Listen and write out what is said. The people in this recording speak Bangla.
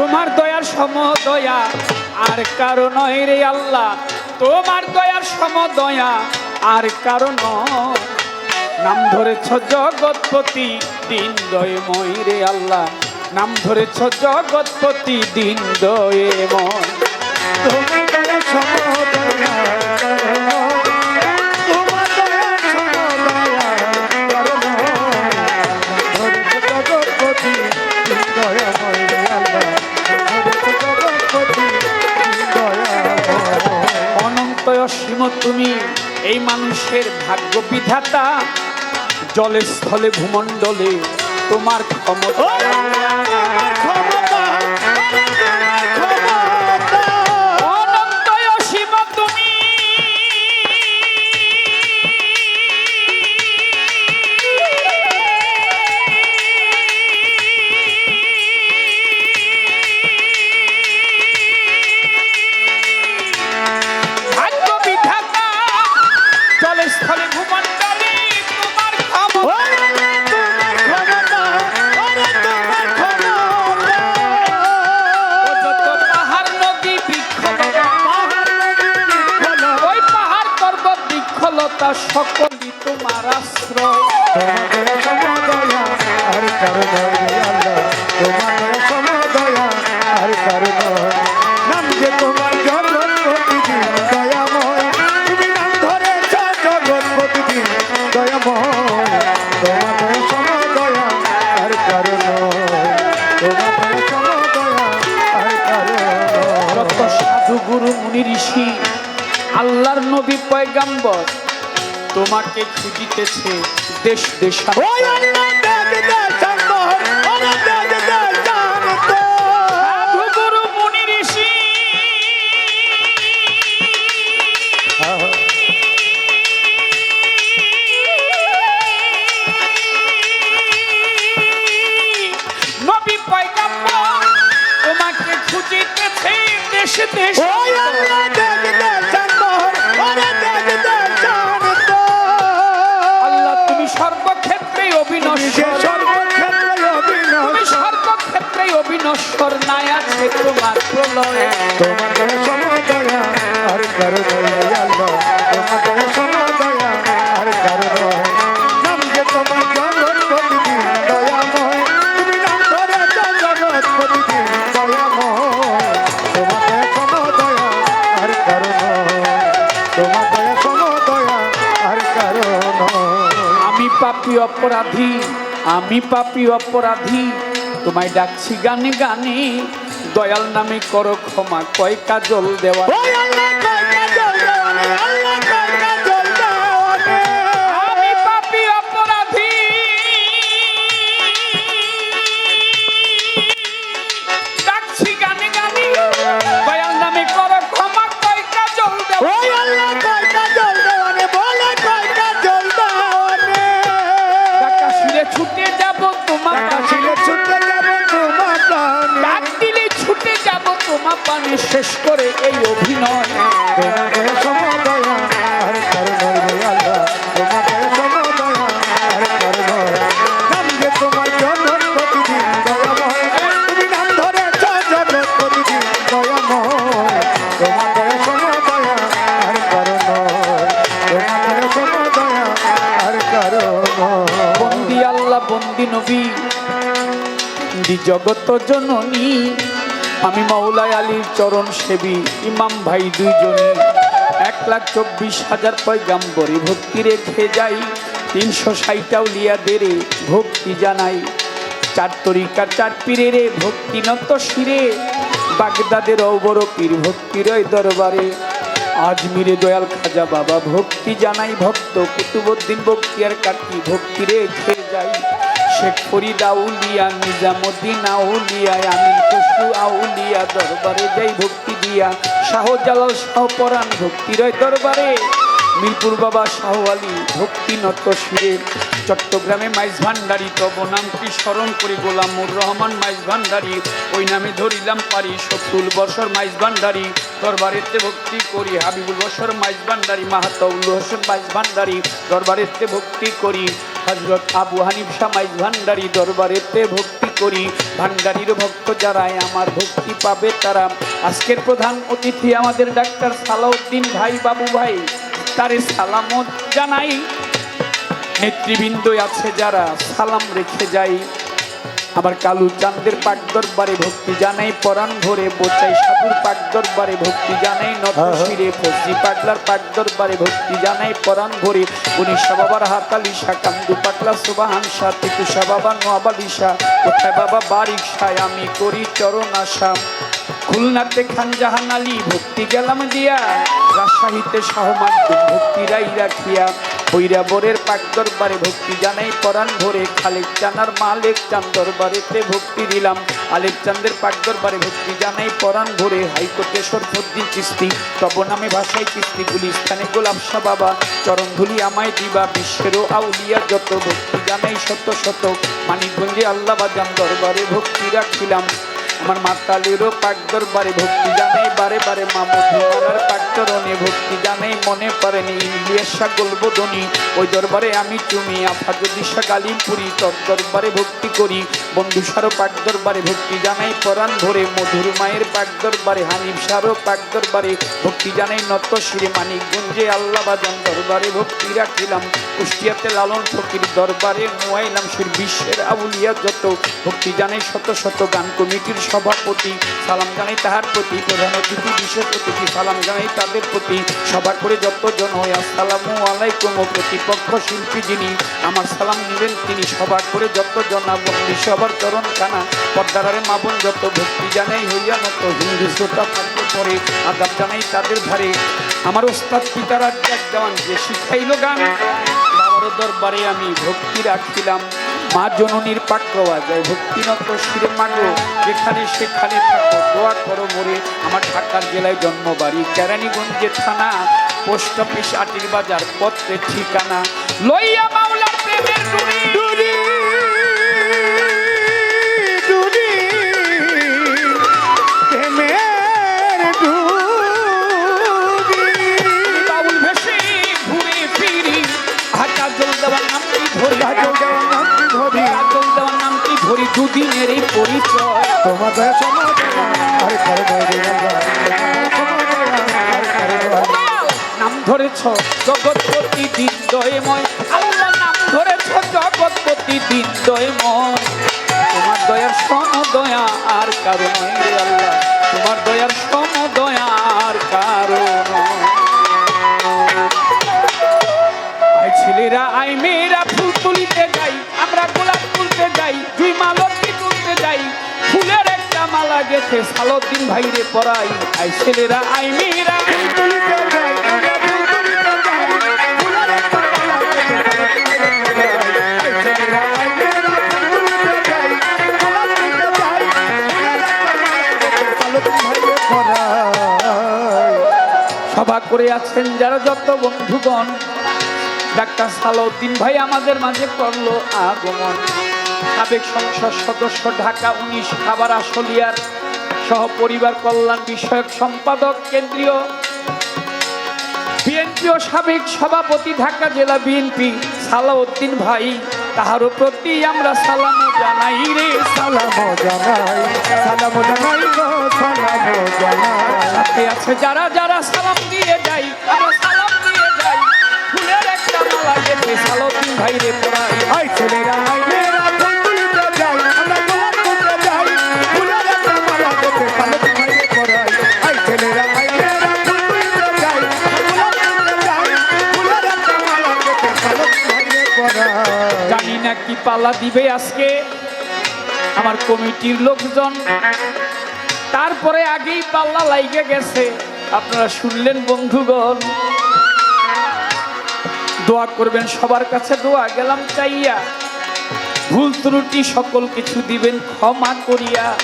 তোমার দয়ার সম দয়া আর কারও নয় রে আল্লাহ। তোমার দয়ার সম দয়া আর কারও নাম ধরেছ জগৎপতি, দিন দয়ময় রে আল্লাহ। নাম ধরেছ জগৎপতি, দিন দয়ময় অনন্ত তুমি এই মানুষের ভাগ্য বিধাতা জলে স্থলে ভূমণ্ডলে তোমার ক্ষমতা। সকলই তোমার আশ্রয়। তোমার দয়াময়। তুমি নাম ধরে জগৎপতি দয়াময়। তোমার দয়া সমদয়া আর কারণ তোমার দয়া সমদয়া আর কারণ সাধু গুরু মুনি ঋষি আল্লাহর নবী পয়গাম্বর তোমাকে খুঁজিতেছে দেশ দেশা তোমার প্রলয়ে তোমার দয়া সমদয়া আর কারণ আল্লাহ তোমার দয়া সমদয়া আর কারণ নাম যে তোমার জগৎপতি দয়াময়। তুমি নাম ধরে জগৎপতি দয়াময়। তোমার দয়া সমদয়া আর কারণ তোমার দয়া সমদয়া আর কারণ আমি পাপি অপরাধী আমি পাপি অপরাধী। তোমায় ডাকছি গানে গানে দয়াল নামে করো ক্ষমা কয় কাজল দেওয়া? আর করুণ তোমাদের সমদয়া আর করুণ বন্দি আল্লাহ বন্দি নবী। জগত জননী। আমি মাওলায় আলীর চরণ সেবী, ইমাম ভাই দুইজনই। এক লাখ চব্বিশ হাজার পয়গাম্বরে ভক্তি রেখে যাই, তিনশো ষাটটাও লিয়াদেরে ভক্তি জানাই। চার তরিকার চার পীরেরে ভক্তি নত শিরে, বাগদাদের অবর পীর ভক্তির দরবারে। আজমিরে দয়াল খাজা বাবা ভক্তি জানাই, ভক্ত কুতুবুদ্দিন বক্তিয়ার কাটি ভক্তি রেখে যাই। শেখ ফরিদ আউলিয়া নিজামুদ্দিন আউলিয়া আমিন খসরু আউলিয়া দরবারে যাই ভক্তি দিয়া। শাহজালাল শাহপরাণ ভক্তির ওই দরবারে। মিরপুর বাবা শাহ আলী ভক্তি নত শিরে। চট্টগ্রামে মাইজ ভান্ডারি তব নামটি স্মরণ করি গোলামুর রহমান মাইজ ভান্ডারি। ওই নামে ধরিলাম পারি শত্রুল বসর মাইজ ভান্ডারি। দরবারেতে ভক্তি করি হাবিবুল বসর মাইজ ভান্ডারি, মাহাতাউল হোসেন মাইজ ভান্ডারি। দরবারেতে ভক্তি করি হজরত আবু হানিফ সামাইজ ভান্ডারি দরবারেতে ভক্তি করি। ভান্ডারির ভক্ত যারাই আমার ভক্তি পাবে তারা। আজকের প্রধান অতিথি আমাদের ডাক্তার সালাউদ্দিন ভাই বাবু ভাই, তারে সালামত জানাই। নেতৃবৃন্দ আছে যারা, সালাম রেখে যাই। আমার কালু চাঁদের পাক দরবারে ভক্তি জানাই পরাণ ভরে বোচাই সাধুর পাক দরবারে ভক্তি জানাই নত শিরে ফসি পাগলার পাক দরবারে ভক্তি জানাই পরাণ ভরে উনিশা বাবার হাতালিশা কান্দু পাগলা সুবাহান শাহ তিতুষা বাবা নোয়াবালিশা কোথায় বাবা বারিক শাহ আমি করি চরণ আশা। খুলনাতে খান জাহান আলী ভক্তি গেলাম দিয়া রাজশাহীতে শাহ মাধ্যম ভক্তি রাই রাখিয়া। হইরা বরের পাক দরবারে ভক্তি জানাই, পরাণ ভরে খালেক চানার মালেক চান দরবারেতে ভক্তি দিলাম। আলেক চান্দের পাক দরবারে ভক্তি জানাই, পরাণ ভরে হাইকোর্টে সরফদ্দিন চিস্তি তব নামে ভাষায় কিস্তি, গুলিস্তানে গোলাপ শাহ বাবা চরণ ধুলি আমায় দিবা, বিশ্বেরও আউলিয়া যত ভক্তি জানাই শত শত। মানিকগঞ্জে আল্লাহ বাজান দরবারে ভক্তি রাখিলাম। আমার মাতালিরও পাক দরবারে ভক্তি জানাই, বারে বারে মামুদার পাক চরণে ভক্তি জানাই, মনে পারেনি ইলিয়াসা গোলবোধনী ওই দরবারে আমি চুমি আফাজুদ্দিশা গালিমপুরি তোর দরবারে ভক্তি করি। বন্ধু সারো পাক দরবারে ভক্তি জানাই, পরাণ ভরে মধুর মায়ের পাক দরবারে, হানিফ সারো পাক দরবারে ভক্তি জানাই, নত শিরে মানিকগঞ্জে আল্লাহ বাজান দরবারে ভক্তি রাখিলাম। কুষ্টিয়াতে লালন ফকির দরবারে মোয়াইলাম শির বিশ্বের আউলিয়া যত ভক্তি জানাই শত শত গান কমিটির সভাপতি। সালাম জানাই তাহার প্রতি প্রধান অতিথি, বিশেষ অতিথি, সালাম জানাই তাদের প্রতি। সভা করে যতজন হয়, আসসালামু আলাইকুম প্রতিপক্ষ শিল্পী যিনি, আমার সালাম নিবেন তিনি। সভা করে যতজন বন্দি সবার চরণ কানা। পর্দারে মাবন যত ভক্তি জানাই হইয়া নত হিন্দু শ্রোতা থাকতে পরে আদাব জানাই তাদের ধারে আমার ওস্তাদ পিতারাজ এক দেওয়ান যে শিখাইল গান। বাবার দরবারে আমি ভক্তি রাখছিলাম মা জননীর পাক যায় যায় ভক্তিনত শিরে মাগো। যেখানে সেখানে থাকো, দোয়া করো মোরে। আমার ঢাকার জেলায় জন্ম বাড়ি কেরানীগঞ্জে থানা, পোস্ট অফিস আটির বাজার পত্রের ঠিকানা। লইয়া মাওলার প্রেমের ধরি। দেওয়ার নামটি ধরি দুদিনের এই পরিচয়। তোমার দয়া সমাজ নাম ধরেছ জগৎপতি দিনদয়ময় আল্লাহ নাম ধরেছ জগৎপতি দিনদয়ময় তোমার দয়ার সম দয়া আর কারণ রে আল্লাহ। তোমার দয়ার সম আর কারণ আই ছেলেরা আই মেয়েরা মালতি তুলতে যাই। ফুলের একটা মালা গেছে, সালদ্দিন ভাইরে পরাই। আই ছেলেরা, আই মেয়েরা সভা করে আছেন যারা যত বন্ধুগণ, ডাক্তার সালাউদ্দিন ভাই আমাদের মাঝে করল আগমন। সাবেক সংসদ সদস্য ঢাকা উনিশ খাবার আসলিয়ার সহ পরিবার কল্যাণ বিষয়ক সম্পাদক কেন্দ্রীয় বিএনপি ও সাবেক সভাপতি ঢাকা জেলা বিএনপি সালাউদ্দিন ভাই তাহারও প্রতি আমরা সালাম জানাই রে। সালাম জানাই সালাম জানাই গো সালাম জানাই। সাথে আছে যারা যারা সালাম দিয়ে যাই আমরা সালাম দিয়ে যাই। ফুলের একটা মালা গেছে সালাউদ্দিন ভাই রে পড়াই পাল্লা দিবে আজকে আমার কমিটির লোকজন। তারপরে আগেই পাল্লা লাইগে গেছে। আপনারা শুনলেন বন্ধুগণ। দোয়া করবেন, সবার কাছে দোয়া। গেলাম চাইয়া। ভুল ত্রুটি সকল কিছু দিবেন, ক্ষমা করিয়া।